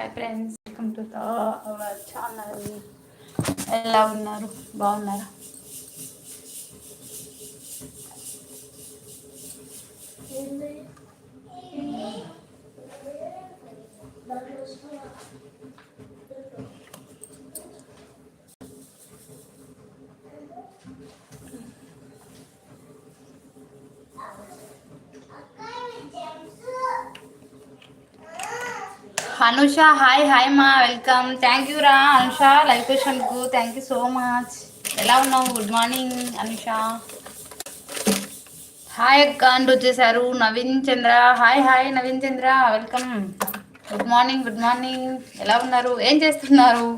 Hi friends welcome to our channel. ఎలా ఉన్నారు? బాగున్నారా? అనుష హాయ్ హాయ్ మా వెల్కమ్. థ్యాంక్ యూ రా అనుష లైవ్ క్వశ్చన్కు థ్యాంక్ యూ సో మచ్ ఎలా ఉన్నావు? Good morning Anusha. హాయ్ అక్క అంటూ వచ్చేసారు. Naveen Chandra hi hi Naveen Chandra welcome good morning good morning ఎలా ఉన్నారు? ఏం చేస్తున్నారు?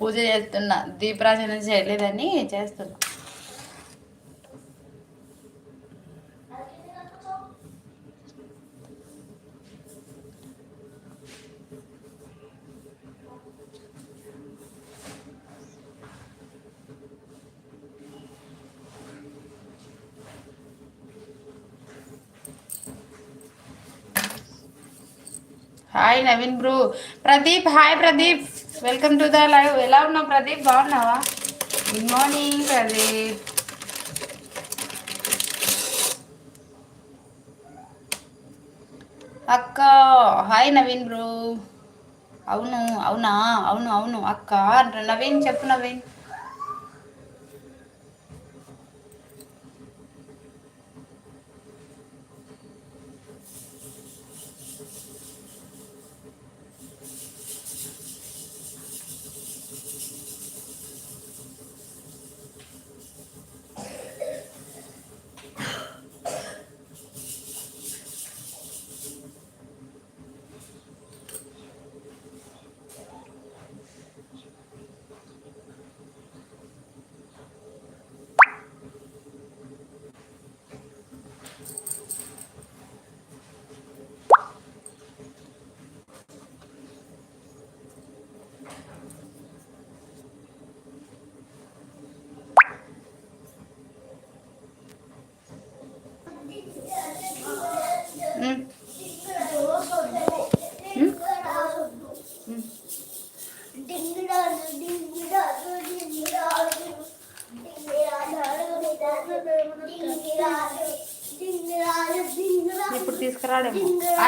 పూజ చేస్తున్నా దీపరాజన చేయలేదని చేస్తున్నా. Hi Naveen bro Pradeep hi Pradeep welcome to the live ఎలా ఉన్నావు ప్రదీప్ బాగున్నావా గుడ్ మార్నింగ్ ప్రదీప్ అక్క హాయ్ నవీన్ బ్రో అవును అవునా అవును అవును అక్క నవీన్ చెప్పు నవీన్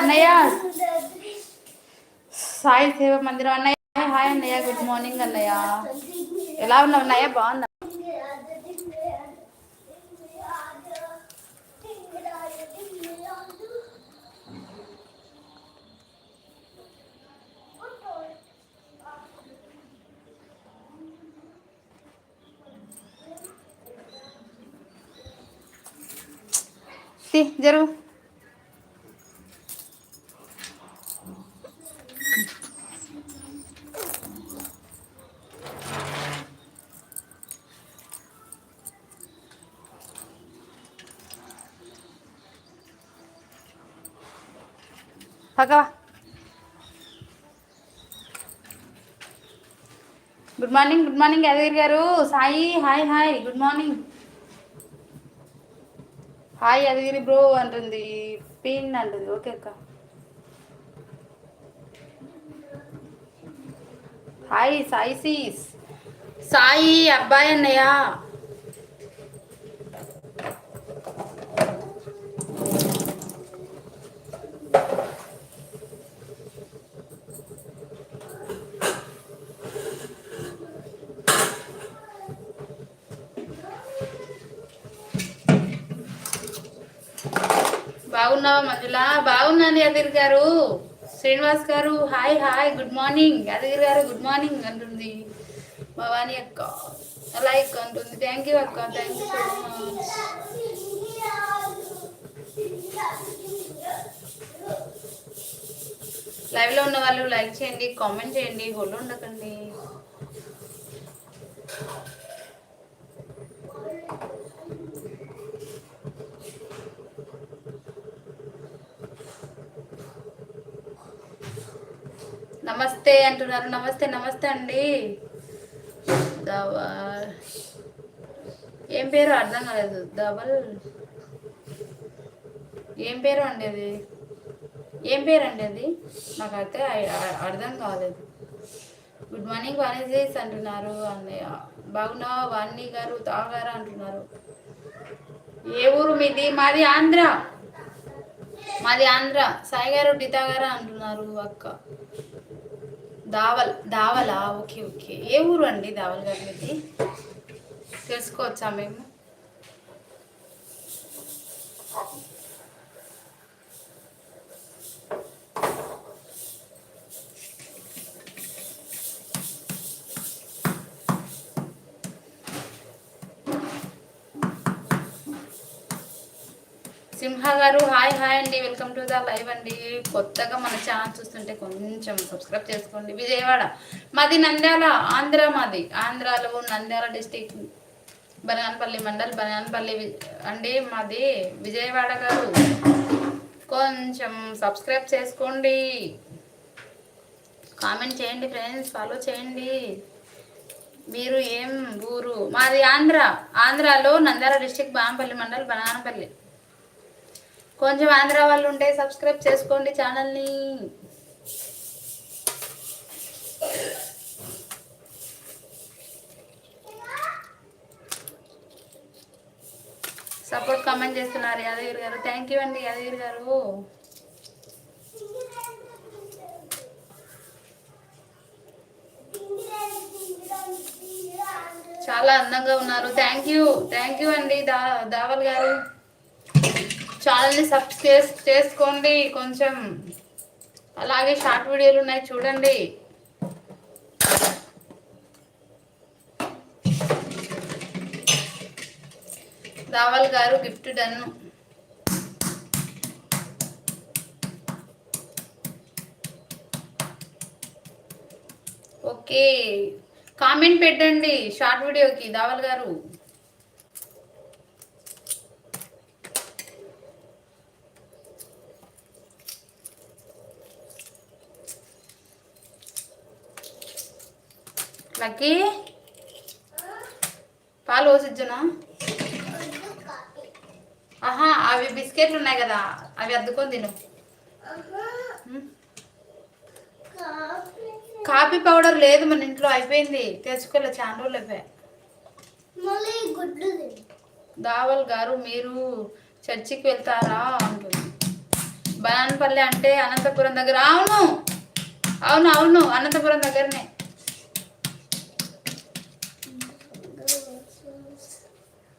అన్నయ్య. సాయి సేవ మందిరం. అన్నయ్య హాయ్ అన్నయ్య. గుడ్ మార్నింగ్ అన్నయ్య. ఎలా ఉన్నావు అన్నయ్య? బాగున్నా జరుగు. పక్కవా. Good morning good morning Yadagiri garu. Sai hi hi good morning hi Yadagiri bro అంటుంది. పిన్ అంటుంది. ఓకే అక్క. హాయ్ సాయి సీస్ సాయి అబ్బాయి అన్నయ్య. బాగున్నావా మధులా? బాగున్నాను Yadagiri garu. Srinivas garu hi hi good morning. Yadagiri garu good morning అంటుంది. భవానీ అక్క లైక్ అంటుంది. థ్యాంక్ యూ అక్క థ్యాంక్ యూ సో మచ్ లైవ్లో ఉన్న వాళ్ళు లైక్ చేయండి కామెంట్ చేయండి హోల్డ్ ఉండకండి. నమస్తే అంటున్నారు. నమస్తే నమస్తే అండి. ఏం పేరు అర్థం కాలేదు. డబల్ ఏం పేరు అండి అది? ఏం పేరు అండి అది? నాకైతే అర్థం కాలేదు. గుడ్ మార్నింగ్ వాణిజీస్ అంటున్నారు. అన్నయ్య బాగున్నావా వాణి గారు? తాగారా అంటున్నారు. ఏ ఊరు మీది? మాది ఆంధ్ర. మాది ఆంధ్ర. సాయి గారు టీ అంటున్నారు అక్క. దావల్ దావలా? Okay okay. ఏ ఊరు అండి దావల్ గారి మీది? తెలుసుకోవచ్చా మేము? సింహ గారు హాయ్ హాయ్ అండి. వెల్కమ్ టు ద లైవ్ అండి. కొత్తగా మన ఛానల్ చూస్తుంటే కొంచెం సబ్స్క్రైబ్ చేసుకోండి. విజయవాడ మాది నంద్యాల ఆంధ్ర మాది. ఆంధ్రాలో నంద్యాల డిస్టిక్ బనగానపల్లి మండల్ బనగానపల్లి అండి మాది విజయవాడ గారు. కొంచెం సబ్స్క్రైబ్ చేసుకోండి. కామెంట్ చేయండి ఫ్రెండ్స్ ఫాలో చేయండి. మీరు ఏం ఊరు? మాది ఆంధ్ర ఆంధ్రాలో నంద్యాల డిస్టిక్ బాంపల్లి మండల్ బనగానపల్లి. కొంచెం ఆంధ్ర వాళ్ళు ఉంటే సబ్స్క్రైబ్ చేసుకోండి ఛానల్ని. సపోర్ట్ కామెంట్ చేస్తున్నారు యాదగిరి గారు. థ్యాంక్ యూ అండి యాదగిరి గారు. చాలా అందంగా ఉన్నారు. థ్యాంక్ యూ థ్యాంక్ యూ అండి దా దావల్ గారు. ఛానల్ని సబ్స్క్రైబ్ చేసుకోండి. కొంచెం అలాగే షార్ట్ వీడియోలు ఉన్నాయి చూడండి. Dhaval garu gift done. Okay. Comment పెట్టండి షార్ట్ వీడియోకి దావల్ గారు. లక్కీ? పాలు పోసిచ్చునా. ఆహా అవి బిస్కెట్లు ఉన్నాయి కదా అవి అద్దుకొని తిను. కాఫీ పౌడర్ లేదు మన ఇంట్లో అయిపోయింది. తెచ్చుకోలే చాలా రోజులు అయిపోయాయి. దావల్ గారు మీరు చర్చికి వెళ్తారా? అంటుంది. బనానపల్లి అంటే అనంతపురం దగ్గర. అవును అవును అవును అనంతపురం దగ్గరనే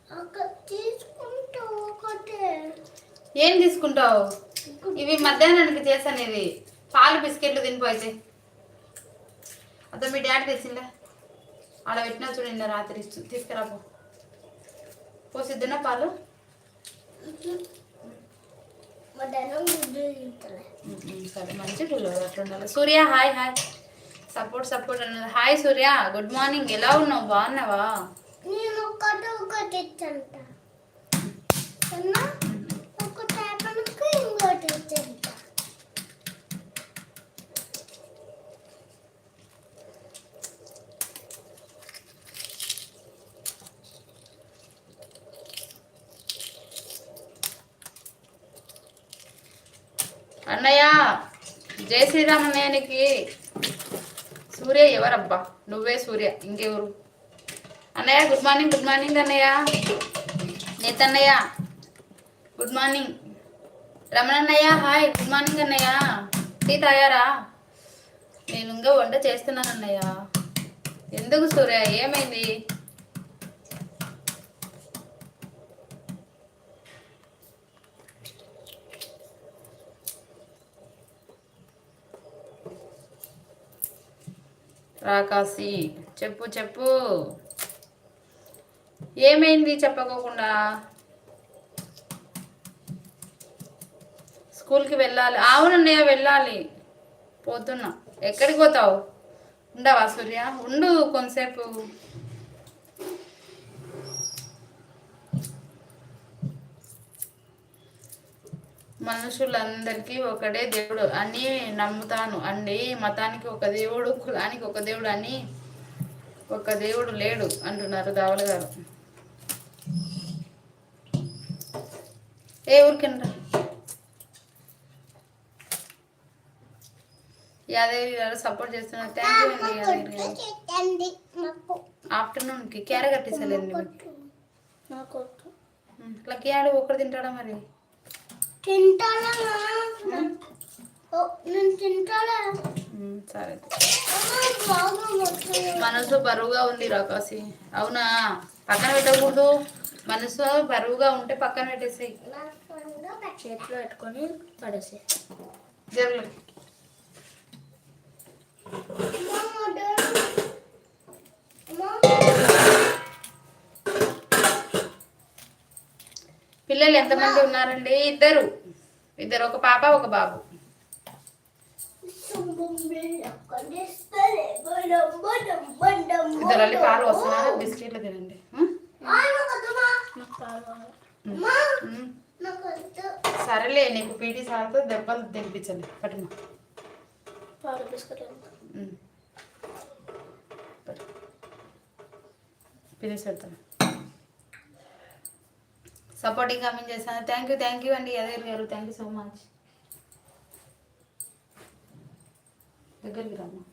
ఒక తీసుకుంటా ఒకటే ఏం తీసుకుంటావు? ఇవి మధ్యాహ్నానికి చేశాను ఇది పాలు బిస్కెట్లు తినిపోయితే అతను మీ డాడీ తెచ్చిందా? ఆడ పెట్టినా చూడు నిన్న రాత్రి. తీసుకురా పోసిద్దునా పాలు. సరే మంచి Surya hi hi. Support support అన్నది హాయ్ సూర్య. Good morning. ఎలా ఉన్నావు? బాగున్నావా? నేను ఒకటి ఒకటి అన్నయ్య జయ శ్రీరామ్ అన్నయ్యనికి. సూర్య ఎవరబ్బా? నువ్వే సూర్య ఇంకెవరు? అన్నయ్య గుడ్ మార్నింగ్ గుడ్ మార్నింగ్ అన్నయ్య. నేతన్నయ్య గుడ్ మార్నింగ్ రమణ అన్నయ్య హాయ్ గుడ్ మార్నింగ్ అన్నయ్య. టీ తాగారా? నేను ఇంకా వంట చేస్తున్నాను అన్నయ్య. ఎందుకు సూర్య ఏమైంది? రాకాసి చెప్పు చెప్పు. ఏమైంది చెప్పకోకుండా? స్కూల్కి వెళ్ళాలి. అవునన్నయ్య వెళ్ళాలి. పోతున్నా. ఎక్కడికి పోతావు? ఉండవా సూర్య? ఉండు కొంతసేపు. మనుషులందరికీ ఒకడే దేవుడు అని నమ్ముతాను. అండి మతానికి ఒక దేవుడు కులానికి ఒక దేవుడు అని ఒక దేవుడు లేడు అంటున్నారు దావల గారు ఏ ఊరికినరా యాదగిరి గారు సపోర్ట్ చేస్తున్నారు థ్యాంక్ యూ అండి యాదగిరి ఆఫ్టర్నూన్కి క్యార కట్టేసలేండి లక్కీ ఆడు ఒక్కడు తింటాడా మరి? ఉమ్, సరే. మనసు బరువుగా ఉంది రాకాసి. అవునా? పక్కన పెట్టకూడదు. మనసు బరువుగా ఉంటే పక్కన పెట్టేసేయి. చేతిలో పెట్టుకొని పడేసి జరుగు. పిల్లలు ఎంతమంది ఉన్నారండి? ఇద్దరు. ఇద్దరు ఒక పాప ఒక బాబు. ఇద్దరు పాలు వస్తున్నారు? బిస్కెట్లు తినండి. సరేలే నీకు పీటీ సార్తో దెబ్బలు తినిపించండి. పట్టుమా బిస్కెట్ పిలిచి పెడతాను సపోర్టింగ్ కమెంట్ చేశాను. థ్యాంక్ యూ థ్యాంక్ యూ అండి అదే గారు. థ్యాంక్ యూ సో మచ్ దగ్గరికి రమ్మా.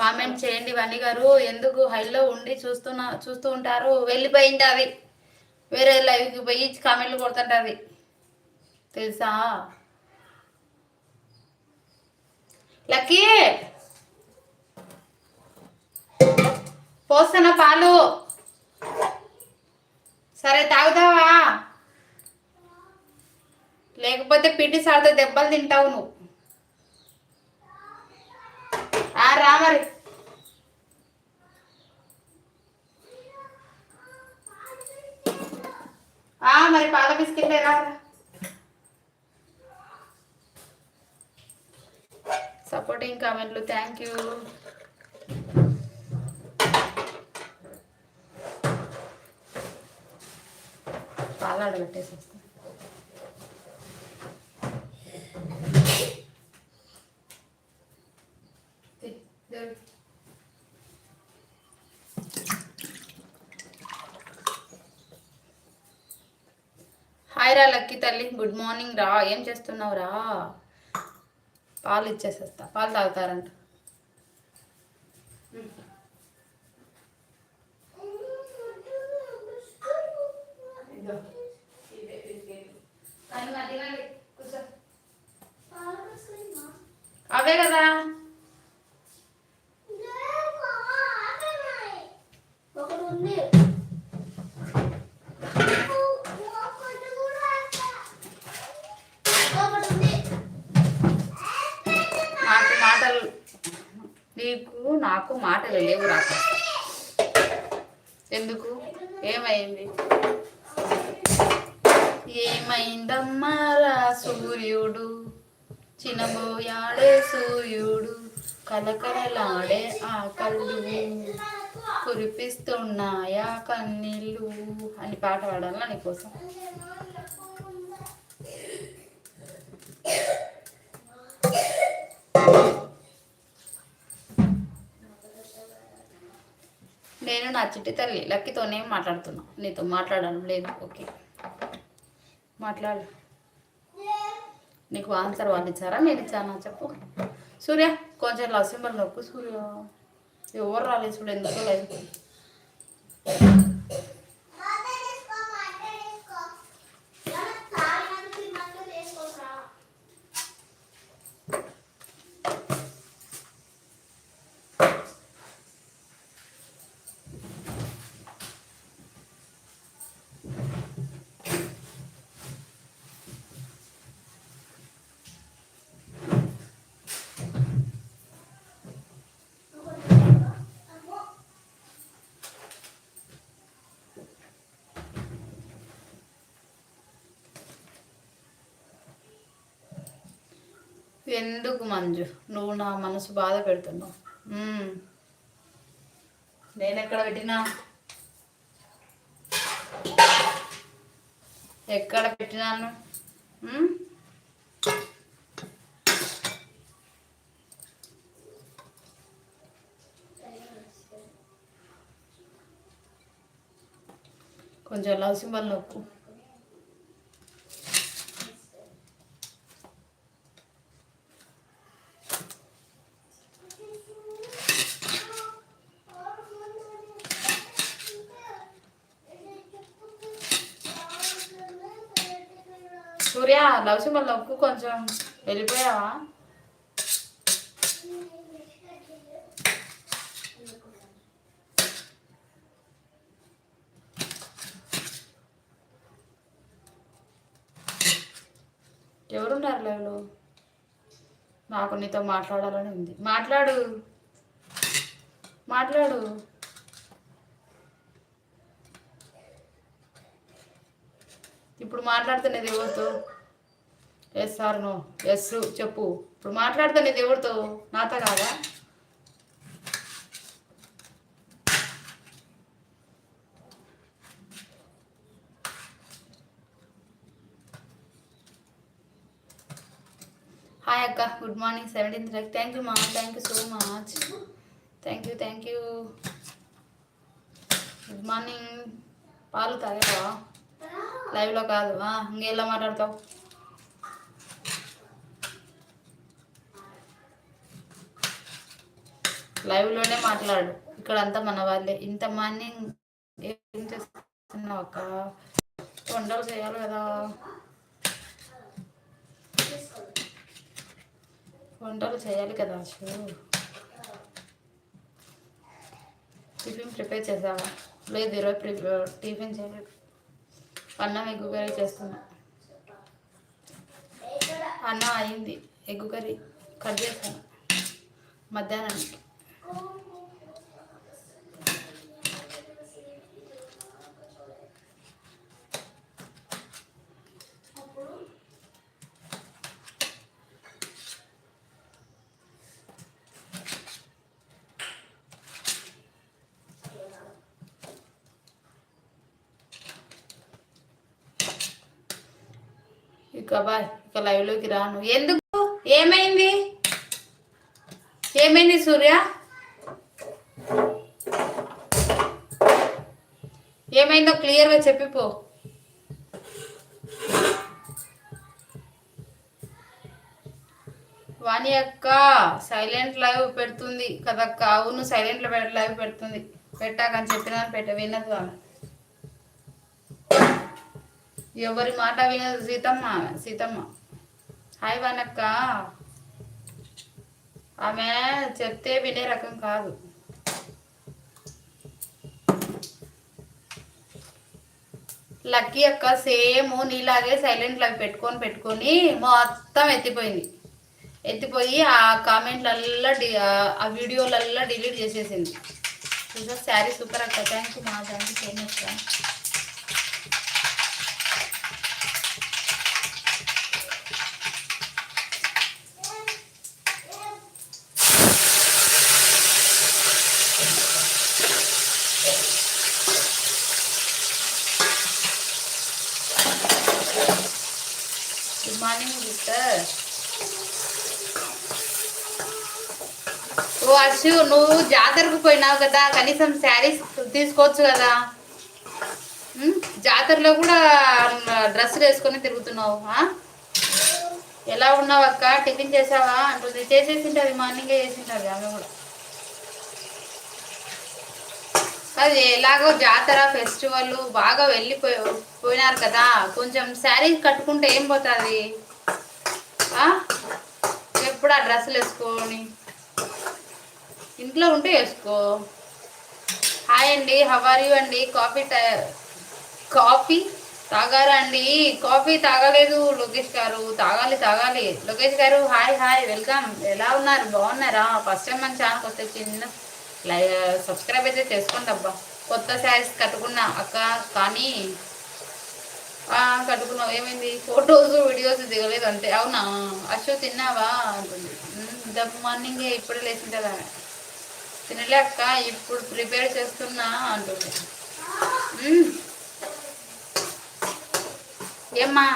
కామెంట్ చేయండి వన్ని గారు. ఎందుకు? హైలో ఉండి చూస్తున్నా చూస్తూ ఉంటారు. వెళ్ళిపోయింది అది వేరే లైవ్కి పోయి కామెంట్లు కొడుతుంటుంది. తెలుసా? లక్కీ! పోస్తున్న పాలు. సరే తాగుతావా? లేకపోతే పిండి సార్తో దెబ్బలు తింటావు నువ్వు. ఆ, రా మరి. మరి పాల బిస్కెట్ రా సపోర్టింగ్ కామెంట్లు థ్యాంక్ యూ. పాలు అడగట్టేసి వస్తాను తి, దేవ్. హాయ్ రా లక్కీ తల్లి. గుడ్ మార్నింగ్ రా. ఏం చేస్తున్నావు రా? పాలు ఇచ్చేసేస్తా. పాలు తాగుతారంట. అవే కదా. నీకు నాకు మాటలు లేవు రాక. ఎందుకు? ఏమైంది? ఏమైందమ్మా రా సూర్యుడు? చినబోయాడే సూర్యుడు కలకలలాడే ఆ కళ్ళు కురిపిస్తున్నాయా కన్నీళ్ళు? అని పాట పాడాలా నీకోసం? నేను నా చిట్టి తల్లి లక్కీతోనే మాట్లాడుతున్నా. నీతో మాట్లాడడం లేదు. ఓకే. మాట్లాడు. నీకు ఆన్సర్ వాళ్ళు ఇచ్చారా? నేను ఇచ్చానా? చెప్పు. సూర్య కొంచెం లసింబల్ నొక్కు సూర్య. ఎవరు రాలేదు చూడు ఎందుకు లేదు ఎందుకు మంజు? నువ్వు నా మనసు బాధ పెడుతున్నావు. నేను ఎక్కడ పెట్టినా? ఎక్కడ పెట్టినాను కొంచెం లవ్ సింబల్ నొక్కు. అయ్యా లవ్ సింబల్ నొక్కు కొంచెం వెళ్ళిపోయావా? ఎవరున్నారు లైవ్లో నాకు నీతో మాట్లాడాలని ఉంది. మాట్లాడు. మాట్లాడు. ఇప్పుడు మాట్లాడుతున్నది ఎవరితో? Yes sir no. ఎస్ చెప్పు. ఇప్పుడు మాట్లాడుతున్నది ఎవరితో? నాతో కాదా? హాయ్ అక్క. Good morning seventeenth like thank you మా thank you so much thank you thank you good morning పాలు తాగేవా? లైవ్లో కాదు. ఇంకెలా మాట్లాడతావు? లైవ్లోనే మాట్లాడు. ఇక్కడ అంతా మన వాళ్ళే. ఇంత మార్నింగ్ ఏం చేస్తున్నావు అక్క వంటలు చేయాలి కదా. వంటలు చేయాలి కదా అశు. టిఫిన్ ప్రిపేర్ చేసావా? లేదు ఈరోజు ప్రిపేర్ టిఫిన్ చేయలేదు. అన్నం ఎగ్గు కర్రీ చేస్తున్నా. అన్నం అయింది. ఎగ్గు కర్రీ కట్ చేస్తాను మధ్యాహ్నానికి. ఇక బాయ్ ఇక లైవ్లోకి రాను. ఎందుకు? ఏమైంది? ఏమైంది సూర్య? ఏమైందో క్లియర్గా చెప్పిపో వాణి అక్క సైలెంట్ లైవ్ పెడుతుంది కదక్క. అవును సైలెంట్ లైవ్ పెడుతుంది. పెట్టాకని చెప్పినా పెట్ట వినదు ఎవరి మాట వినదు సీతమ్మ సీతమ్మ. హాయ్ వానక్క ఆమె చెప్తే వినే రకం కాదు. లక్కీ అక్క సేమ్ నీలాగే సైలెంట్ లైవ్ పెట్టుకొని పెట్టుకొని మొత్తం ఎత్తిపోయింది. ఎత్తిపోయి ఆ కామెంట్లల్లా డి ఆ వీడియోలల్లా డిలీట్ చేసేసింది. చూసా శారీ సూపర్ అక్క. థ్యాంక్ యూ మా thank you so much good morning sister ఓ అర్షు నువ్వు జాతరకు పోయినావు కదా కనీసం శారీస్ తీసుకోవచ్చు కదా. జాతరలో కూడా డ్రెస్సులు వేసుకొని తిరుగుతున్నావు ఎలా ఉన్నావు అక్క? టిఫిన్ చేసావా? అంటుంది. చేసేసింటుంది మార్నింగే చేసింటారు ఆమె కూడా. అది ఎలాగో జాతర ఫెస్టివల్ బాగా వెళ్ళిపోయి పోయినారు కదా. కొంచెం శారీ కట్టుకుంటే ఏం పోతుంది? ఎప్పుడు ఆ డ్రెస్సులు వేసుకొని? ఇంట్లో ఉంటే వేసుకో. హాయ్ అండి హవార్ యూ అండి? కాఫీ కాఫీ తాగారా అండి? కాఫీ తాగలేదు లోకేష్ గారు. తాగాలి తాగాలి. లోకేష్ గారు హాయ్ హాయ్ వెల్కమ్. ఎలా ఉన్నారు? బాగున్నారా? ఫస్ట్ టైం మన ఛానల్కి వస్తే చిన్న లై సబ్స్క్రైబ్ అయితే చేసుకోండి అబ్బా. కొత్త శారీస్ కట్టుకున్నా అక్క కానీ కట్టుకున్నావు. ఏమైంది? ఫొటోస్ వీడియోస్ దిగలేదు అంతే. అవునా? అశో తిన్నావా? అంటుంది. ద మార్నింగ్ ఇప్పుడే లేచిందా తినలే అక్క ఇప్పుడు ప్రిపేర్ చేస్తున్నా అంటుంది. ఏమ్మా?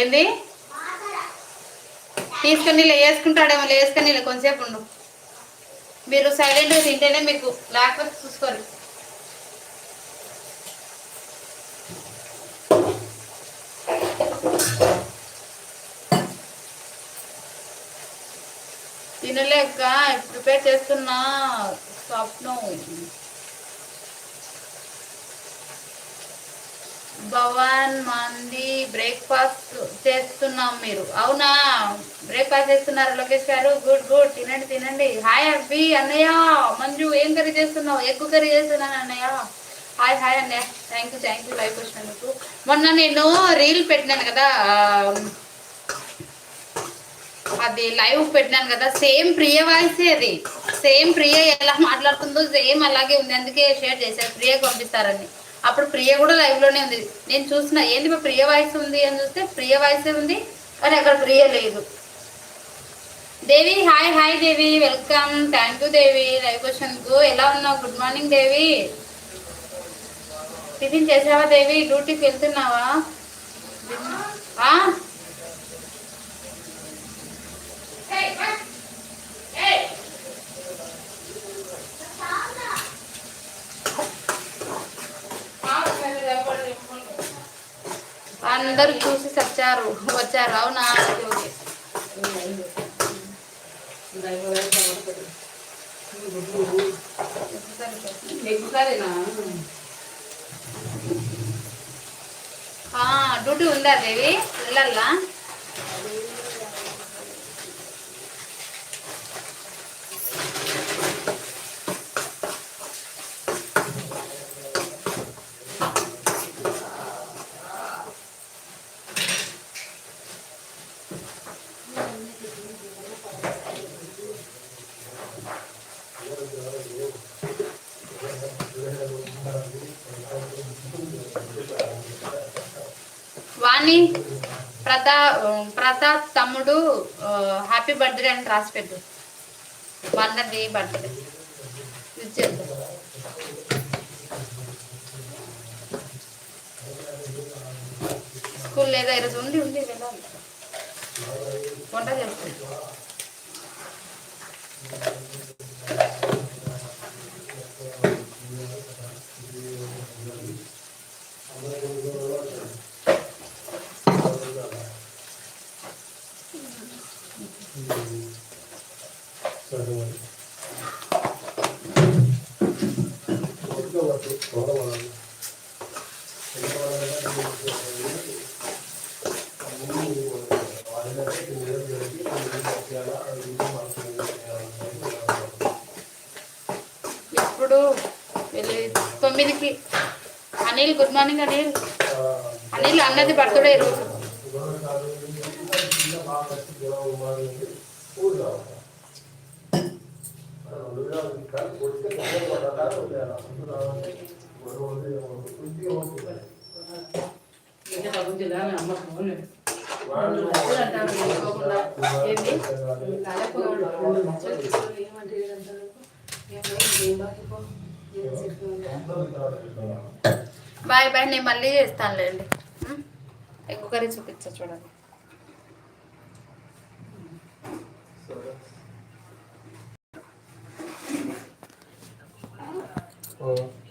ఏంది? తీసుకుని వేసుకుంటాడేమో వేసుకుని కొంచెంసేపు ఉండు. మీరు సైలెంట్గా తింటేనే మీకు లేకపోతే చూసుకోరు. తినలేక ప్రిపేర్ చేస్తున్నా స్వప్నం. భవన్ మంది బ్రేక్ఫాస్ట్ చేస్తున్నాం మీరు. అవునా? బ్రేక్ఫాస్ట్ చేస్తున్నారు లోకేష్ గారు. గుడ్ గుడ్ తినండి తినండి. హాయ్ అబ్బి అన్నయ్య. మంజు ఏం కర్రీ చేస్తున్నావు? ఎక్కువ కర్రీ చేస్తున్నాను అన్నయ్య. హాయ్ హాయ్ అన్నయ్య. Thank you thank you live వచ్చినందుకు మొన్న నేను రీల్ పెట్టినాను కదా అది లైవ్ పెట్టినాను కదా. సేమ్ ప్రియ వాయిసే అది. సేమ్ ప్రియ ఎలా మాట్లాడుతుందో సేమ్ అలాగే ఉంది. అందుకే షేర్ చేశారు. ప్రియకు పంపిస్తారని. అప్పుడు ప్రియ కూడా లైవ్లోనే ఉంది. నేను చూసిన ఏంది మా ప్రియ వాయిస్ ఉంది? అని చూస్తే ప్రియ వాయిసే ఉంది? కానీ అక్కడ ప్రియ లేదు. Devi hi hi Devi welcome thank you Devi live క్వశ్చన్కు ఎలా ఉన్నావు? గుడ్ మార్నింగ్ దేవి. టిఫిన్ చేసావా దేవి? డ్యూటీకి వెళ్తున్నావా? ఆ? అందరూ చూసి వచ్చారు వచ్చారు. అవునా? డ్యూటీ ఉందా దేవి? వెళ్ళాలా వాణి ప్రతా తర్వాత తమ్ముడు హ్యాపీ బర్త్డే అని రాసి పెట్టు వన్నది బర్త్డే ఇచ్చేద్దాం స్కూల్ లేదా? ఈరోజు ఉంది ఉంది వెళ్ళాలి. వంట చేస్తాను ఇప్పుడు వెళ్ళి తొమ్మిదికి అనిల్ గుడ్ మార్నింగ్ అనిల్ అనిల్ అన్నది బర్త్డే ఈరోజు బాయ్ బాయ్ నేను మళ్ళీ చేస్తానులేండి ఉం? ఎక్కువ కర్రీ చూపించా చూడండి Oh.